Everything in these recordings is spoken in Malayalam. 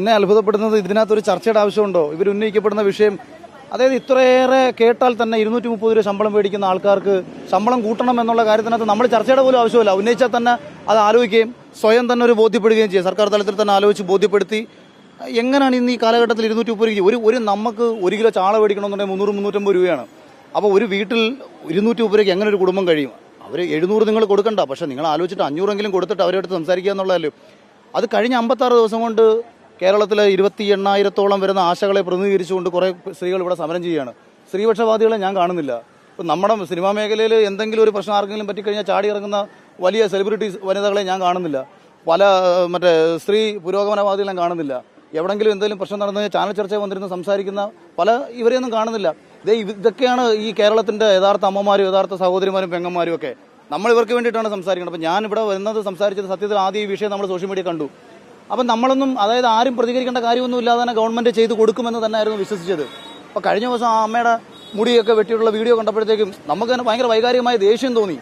എന്നെ അത്ഭുതപ്പെടുന്നത് ഇതിനകത്തൊരു ചർച്ചയുടെ ആവശ്യമുണ്ടോ? ഇവർ ഉന്നയിക്കപ്പെടുന്ന വിഷയം. അതായത് ഇത്രയേറെ കേട്ടാൽ തന്നെ ഇരുന്നൂറ്റി മുപ്പത് രൂപ ശമ്പളം മേടിക്കുന്ന ആൾക്കാർക്ക് ശമ്പളം കൂട്ടണം എന്നുള്ള കാര്യത്തിനകത്ത് നമ്മൾ ചർച്ചയുടെ പോലും ആവശ്യമില്ല. ഉന്നയിച്ചാൽ തന്നെ അത് ആലോചിക്കുകയും സ്വയം തന്നെ ഒരു ബോധ്യപ്പെടുകയും ചെയ്യും സർക്കാർ തലത്തിൽ തന്നെ ആലോചിച്ച് ബോധ്യപ്പെടുത്തി. എങ്ങനെയാണ് ഇന്ന് ഈ കാലഘട്ടത്തിൽ ഇരുന്നൂറ്റി മുപ്പത് രൂപ ഒരു ഒരു നമുക്ക് ഒരു കിലോ ചാള മേടിക്കണമെന്നുണ്ടെങ്കിൽ മുന്നൂറ് മുന്നൂറ്റമ്പത് രൂപയാണ്. അപ്പോൾ ഒരു വീട്ടിൽ ഇരുന്നൂറ്റി മുപ്പത് രൂപയ്ക്ക് എങ്ങനെ ഒരു കുടുംബം കഴിയും? അവർ എഴുന്നൂറ് നിങ്ങൾ കൊടുക്കണ്ട. പക്ഷേ നിങ്ങൾ ആലോചിച്ചിട്ട് അഞ്ഞൂറെങ്കിലും കൊടുത്തിട്ട് അവരെടുത്ത് സംസാരിക്കുക എന്നുള്ളതല്ലോ. അത് കഴിഞ്ഞ അമ്പത്താറ് ദിവസം കൊണ്ട് കേരളത്തിലെ ഇരുപത്തി എണ്ണായിരത്തോളം വരുന്ന ആശകളെ പ്രതിനിധീകരിച്ചുകൊണ്ട് കുറേ സ്ത്രീകൾ ഇവിടെ സമരം ചെയ്യുകയാണ്. സ്ത്രീപക്ഷവാദികളെ ഞാൻ കാണുന്നില്ല. ഇപ്പം നമ്മുടെ സിനിമാ മേഖലയിൽ എന്തെങ്കിലും ഒരു പ്രശ്നം ആർക്കെങ്കിലും പറ്റിക്കഴിഞ്ഞാൽ ചാടി ഇറങ്ങുന്ന വലിയ സെലിബ്രിറ്റീസ് വനിതകളെ ഞാൻ കാണുന്നില്ല. പല മറ്റേ സ്ത്രീ പുരോഗമനവാദികളെ കാണുന്നില്ല. എവിടെങ്കിലും എന്തെങ്കിലും പ്രശ്നം നടന്നു കഴിഞ്ഞാൽ ചാനൽ ചർച്ച വന്നിരുന്ന് സംസാരിക്കുന്ന പല ഇവരെയൊന്നും കാണുന്നില്ല. ഇതേ ഇതൊക്കെയാണ് ഈ കേരളത്തിന്റെ യഥാർത്ഥ അമ്മമാരും യഥാർത്ഥ സഹോദരിമാരും പെങ്ങന്മാരും ഒക്കെ. നമ്മൾ ഇവർക്ക് വേണ്ടിയിട്ടാണ് സംസാരിക്കുന്നത്. അപ്പം ഞാൻ ഇവിടെ വരുന്നത് സംസാരിച്ചത് സത്യത്തിൽ ആദ്യം ഈ വിഷയം നമ്മൾ സോഷ്യൽ മീഡിയ കണ്ടു. അപ്പം നമ്മളൊന്നും അതായത് ആരും പ്രതികരിക്കേണ്ട കാര്യമൊന്നും ഇല്ലാതെ തന്നെ ഗവൺമെന്റ് ചെയ്ത് കൊടുക്കുമെന്ന് തന്നെയായിരുന്നു വിശ്വസിച്ചത്. അപ്പോൾ കഴിഞ്ഞ ദിവസം ആ അമ്മയുടെ മുടിയൊക്കെ വെട്ടിയിട്ടുള്ള വീഡിയോ കണ്ടപ്പോഴത്തേക്കും നമുക്ക് തന്നെ ഭയങ്കര വൈകാരികമായ ദേഷ്യം തോന്നി.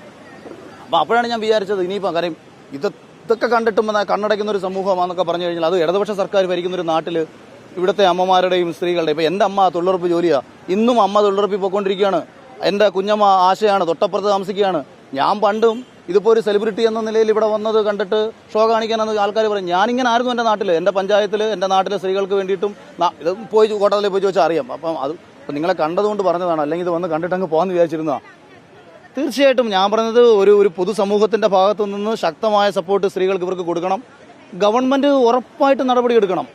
അപ്പോൾ അപ്പോഴാണ് ഞാൻ വിചാരിച്ചത് ഇനിയിപ്പോൾ കാര്യം ഇത് ഇതൊക്കെ കണ്ടിട്ടും കണ്ണടയ്ക്കുന്ന ഒരു സമൂഹമാണെന്നൊക്കെ പറഞ്ഞു കഴിഞ്ഞാൽ അത് ഇടതുപക്ഷ സർക്കാർ ഭരിക്കുന്ന ഒരു നാട്ടിൽ ഇവിടുത്തെ അമ്മമാരുടെയും സ്ത്രീകളുടെയും ഇപ്പോൾ എന്റെ അമ്മ തൊഴിലുറപ്പ് ജോലിയാണ് ഇന്നും അമ്മ തൊഴിലുറപ്പിൽ പോയിക്കൊണ്ടിരിക്കുകയാണ്. എന്റെ കുഞ്ഞമ്മ ആശയാണ് തൊട്ടപ്പുറത്ത് താമസിക്കുകയാണ്. ഞാൻ പണ്ടും ഇതിപ്പോൾ ഒരു സെലിബ്രിറ്റി എന്ന നിലയിൽ ഇവിടെ വന്നത് കണ്ടിട്ട് ഷോ കാണിക്കാനെന്ന് ആൾക്കാർ പറയും. ഞാനിങ്ങനെ ആയിരുന്നു എന്റെ നാട്ടിൽ എന്റെ പഞ്ചായത്തിൽ എന്റെ നാട്ടിലെ സ്ത്രീകൾക്ക് വേണ്ടിയിട്ടും ഇത് പോയി കോട്ടതലിൽ പോയി ചോദിച്ചാൽ അറിയാം. അപ്പം അത് നിങ്ങളെ കണ്ടതുകൊണ്ട് പറഞ്ഞതാണ്. അല്ലെങ്കിൽ ഇത് വന്ന് കണ്ടിട്ട് അങ്ങ് പോകാമെന്ന് വിചാരിച്ചിരുന്നതാണ് തീർച്ചയായിട്ടും ഞാൻ പറഞ്ഞത് ഒരു ഒരു പൊതുസമൂഹത്തിന്റെ ഭാഗത്തു നിന്ന് ശക്തമായ സപ്പോർട്ട് സ്ത്രീകൾക്ക് ഇവർക്ക് കൊടുക്കണം. ഗവൺമെന്റ് ഉറപ്പായിട്ട് നടപടിയെടുക്കണം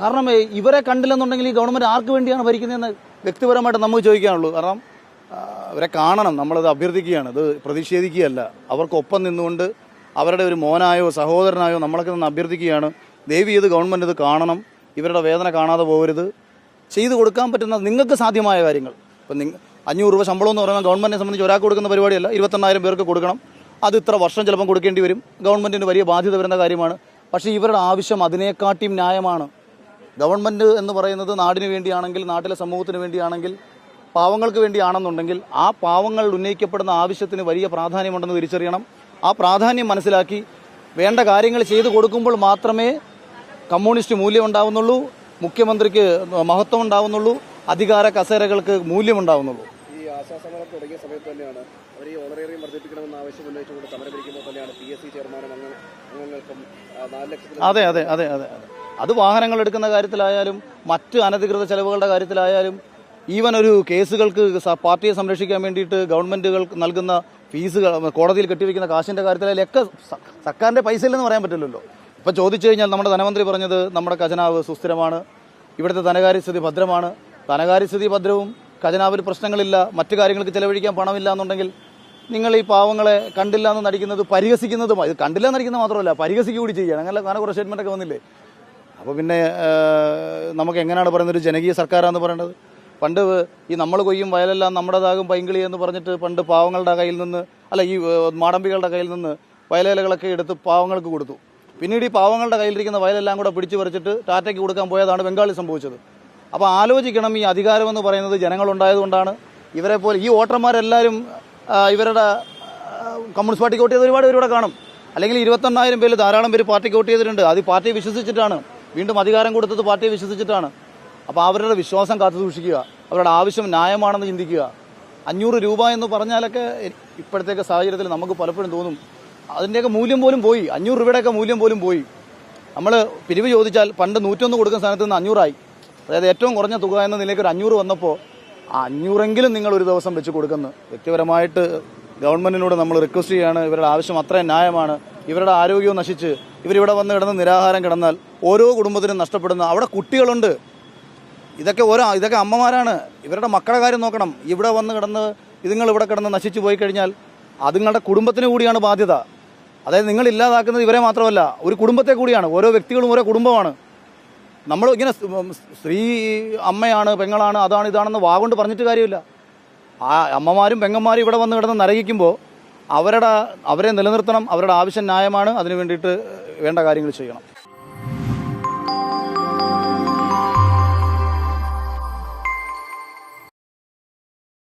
കാരണം ഇവരെ കണ്ടില്ലെന്നുണ്ടെങ്കിൽ ഈ ഗവൺമെന്റ് ആർക്ക് വേണ്ടിയാണ് ഭരിക്കുന്നതെന്ന് വ്യക്തിപരമായിട്ട് നമുക്ക് ചോദിക്കാനുള്ളൂ. കാരണം അവരെ കാണണം. നമ്മളത് അഭ്യർത്ഥിക്കുകയാണ്. അത് പ്രതിഷേധിക്കുകയല്ല. അവർക്കൊപ്പം നിന്നുകൊണ്ട് അവരുടെ ഒരു മോനായോ സഹോദരനായോ നമ്മളൊക്കെ നിന്ന് അഭ്യർത്ഥിക്കുകയാണ്. ദേവി ഇത് ഗവൺമെന്റ് ഇത് കാണണം. ഇവരുടെ വേദന കാണാതെ പോകരുത്. ചെയ്തു കൊടുക്കാൻ പറ്റുന്ന നിങ്ങൾക്ക് സാധ്യമായ കാര്യങ്ങൾ. ഇപ്പം നിങ്ങൾ അഞ്ഞൂറ് രൂപ ശമ്പളം എന്ന് പറയുന്നത് ഗവൺമെന്റിനെ സംബന്ധിച്ച് ഒരാൾക്ക് കൊടുക്കുന്ന പരിപാടിയല്ല. ഇരുപത്തെണ്ണായിരം പേർക്ക് കൊടുക്കണം. അത് ഇത്ര വർഷം ചിലപ്പം കൊടുക്കേണ്ടി വരും. ഗവൺമെന്റിന് വലിയ ബാധ്യത വരുന്ന കാര്യമാണ്. പക്ഷേ ഇവരുടെ ആവശ്യം അതിനേക്കാട്ടിയും ന്യായമാണ്. ഗവൺമെന്റ് എന്ന് പറയുന്നത് നാടിന് വേണ്ടിയാണെങ്കിൽ നാട്ടിലെ സമൂഹത്തിന് വേണ്ടിയാണെങ്കിൽ പാവങ്ങൾക്ക് വേണ്ടിയാണെന്നുണ്ടെങ്കിൽ ആ പാവങ്ങൾ ഉന്നയിക്കപ്പെടുന്ന ആവശ്യത്തിന് വലിയ പ്രാധാന്യമുണ്ടെന്ന് തിരിച്ചറിയണം. ആ പ്രാധാന്യം മനസ്സിലാക്കി വേണ്ട കാര്യങ്ങൾ ചെയ്തു കൊടുക്കുമ്പോൾ മാത്രമേ കമ്മ്യൂണിസ്റ്റ് മൂല്യം ഉണ്ടാവുന്നുള്ളൂ മുഖ്യമന്ത്രിക്ക് മഹത്വം ഉണ്ടാവുന്നുള്ളൂ അധികാര കസേരകൾക്ക് മൂല്യമുണ്ടാവുന്നുള്ളൂ. ഈ ആശാസമരം തുടങ്ങിയ സമയത്ത് തന്നെയാണ് അവർ ഈ ഓണറേറിയം വർദ്ധിപ്പിക്കണമെന്ന ആവശ്യം ഉന്നയിച്ചുകൊണ്ട് സമരമിരിക്കുമ്പോൾ തന്നെയാണ് പി എസ് സി ചെയർമാനും അംഗ അംഗങ്ങൾക്കും നാല് ലക്ഷത്തിൽ അതെ അതെ അതെ അതെ അതെ. അത് വാഹനങ്ങൾ എടുക്കുന്ന കാര്യത്തിലായാലും മറ്റ് അനധികൃത ചെലവുകളുടെ കാര്യത്തിലായാലും ഈവൻ ഒരു കേസുകൾക്ക് പാർട്ടിയെ സംരക്ഷിക്കാൻ വേണ്ടിയിട്ട് ഗവൺമെന്റുകൾ നൽകുന്ന ഫീസുകൾ കോടതിയിൽ കെട്ടിവെക്കുന്ന കാശിന്റെ കാര്യത്തിലൊക്കെ ഒക്കെ സ- സർക്കാരിന്റെ പൈസ ഇല്ലെന്ന് പറയാൻ പറ്റില്ലല്ലോ. ഇപ്പൊ ചോദിച്ചു കഴിഞ്ഞാൽ നമ്മുടെ ധനമന്ത്രി പറഞ്ഞത് നമ്മുടെ ഖജനാവ് സുസ്ഥിരമാണ് ഇവിടുത്തെ ധനകാര്യസ്ഥിതി ഭദ്രമാണ്. ധനകാര്യസ്ഥിതി ഭദ്രവും ഖജനാവിൽ പ്രശ്നങ്ങളില്ല മറ്റു കാര്യങ്ങൾക്ക് ചെലവഴിക്കാൻ പണമില്ല എന്നുണ്ടെങ്കിൽ നിങ്ങൾ ഈ പാവങ്ങളെ കണ്ടില്ല എന്ന് നടിക്കുന്നത് പരിഹസിക്കുന്നതും ഇത് കണ്ടില്ല എന്ന് നടിക്കുന്നത് മാത്രമല്ല പരിഹസിക്കുക കൂടി ചെയ്യുകയാണ്. അങ്ങനെ അങ്ങനെ കുറേ സ്റ്റേറ്റ്മെന്റ് ഒക്കെ വന്നില്ലേ? അപ്പോൾ പിന്നെ നമുക്ക് എങ്ങനെയാണ് പറയുന്നത്? ഒരു ജനകീയ സർക്കാരാണെന്ന് പറയേണ്ടത്? പണ്ട് ഈ നമ്മൾ കൊയ്യും വയലെല്ലാം നമ്മുടേതാകും പൈങ്കിളി എന്ന് പറഞ്ഞിട്ട് പണ്ട് പാവങ്ങളുടെ കയ്യിൽ നിന്ന് അല്ല ഈ മാടമ്പികളുടെ കയ്യിൽ നിന്ന് വയലേലകളൊക്കെ എടുത്ത് പാവങ്ങൾക്ക് കൊടുത്തു. പിന്നീട് ഈ പാവങ്ങളുടെ കയ്യിലിരിക്കുന്ന വയലെല്ലാം കൂടെ പിടിച്ചു പറിച്ചിട്ട് ടാറ്റയ്ക്ക് കൊടുക്കാൻ പോയതാണ് ബംഗാളി സംഭവിച്ചത്. അപ്പോൾ ആലോചിക്കണം ഈ അധികാരമെന്ന് പറയുന്നത് ജനങ്ങളുണ്ടായതുകൊണ്ടാണ്. ഇവരെ പോലെ ഈ വോട്ടർമാരെല്ലാവരും ഇവരുടെ കമ്മ്യൂണിസ്റ്റ് പാർട്ടിക്ക് വോട്ട് ചെയ്ത് ഒരുപാട് പേരിവിടെ കാണും. അല്ലെങ്കിൽ ഇരുപത്തെണ്ണായിരം പേര് ധാരാളം പേര് പാർട്ടിക്ക് വോട്ട് ചെയ്തിട്ടുണ്ട്. അത് പാർട്ടി പാർട്ടിയെ വിശ്വസിച്ചിട്ടാണ്. വീണ്ടും അധികാരം കൊടുത്തത് പാർട്ടിയെ വിശ്വസിച്ചിട്ടാണ്. അപ്പോൾ അവരുടെ വിശ്വാസം കാത്തു സൂക്ഷിക്കുക. അവരുടെ ആവശ്യം ന്യായമാണെന്ന് ചിന്തിക്കുക. അഞ്ഞൂറ് രൂപ എന്ന് പറഞ്ഞാലൊക്കെ ഇപ്പോഴത്തേക്ക് സാഹചര്യത്തിൽ നമുക്ക് പലപ്പോഴും തോന്നും. അതിന്റെയൊക്കെ മൂല്യം പോലും പോയി. അഞ്ഞൂറ് രൂപയുടെയൊക്കെ മൂല്യം പോലും പോയി. നമ്മൾ പിരിവ് ചോദിച്ചാൽ പണ്ട് നൂറ്റൊന്ന് കൊടുക്കുന്ന സ്ഥാനത്ത് നിന്ന് അഞ്ഞൂറായി. അതായത് ഏറ്റവും കുറഞ്ഞ തുക എന്ന നിലയ്ക്ക് ഒരു അഞ്ഞൂറ് വന്നപ്പോൾ ആ അഞ്ഞൂറെങ്കിലും നിങ്ങൾ ഒരു ദിവസം വെച്ച് കൊടുക്കുന്നു. വ്യക്തിപരമായിട്ട് ഗവൺമെന്റിനോട് നമ്മൾ റിക്വസ്റ്റ് ചെയ്യുകയാണ് ഇവരുടെ ആവശ്യം അത്രയും ന്യായമാണ് ഇവരുടെ ആരോഗ്യവും നശിച്ച് ഇവരിവിടെ വന്ന് കിടന്ന് നിരാഹാരം കിടന്നാൽ ഓരോ കുടുംബത്തിനും നഷ്ടപ്പെടുന്ന അവിടെ കുട്ടികളുണ്ട്. ഇതൊക്കെ ഓരോ ഇതൊക്കെ അമ്മമാരാണ്. ഇവരുടെ മക്കളുടെ കാര്യം നോക്കണം. ഇവിടെ വന്ന് കിടന്ന് ഇതുങ്ങൾ ഇവിടെ കിടന്ന് നശിച്ചു പോയി കഴിഞ്ഞാൽ അതുങ്ങളുടെ കുടുംബത്തിന് കൂടിയാണ് ബാധ്യത. അതായത് നിങ്ങൾ ഇല്ലാതാക്കുന്നത് ഇവരെ മാത്രമല്ല ഒരു കുടുംബത്തെ കൂടിയാണ്. ഓരോ വ്യക്തികളും ഓരോ കുടുംബമാണ്. നമ്മൾ ഇങ്ങനെ സ്ത്രീ അമ്മയാണ് പെങ്ങളാണ് അതാണ് ഇതാണെന്ന് വാഗൊണ്ട് പറഞ്ഞിട്ട് കാര്യമില്ല. ആ അമ്മമാരും പെങ്ങന്മാരും ഇവിടെ വന്ന് കിടന്ന് നരകിക്കുമ്പോൾ അവരുടെ അവരെ നിലനിർത്തണം അവരുടെ ആവശ്യം ന്യായമാണ്. അതിനു വേണ്ടിയിട്ട് വേണ്ട കാര്യങ്ങൾ ചെയ്യണം.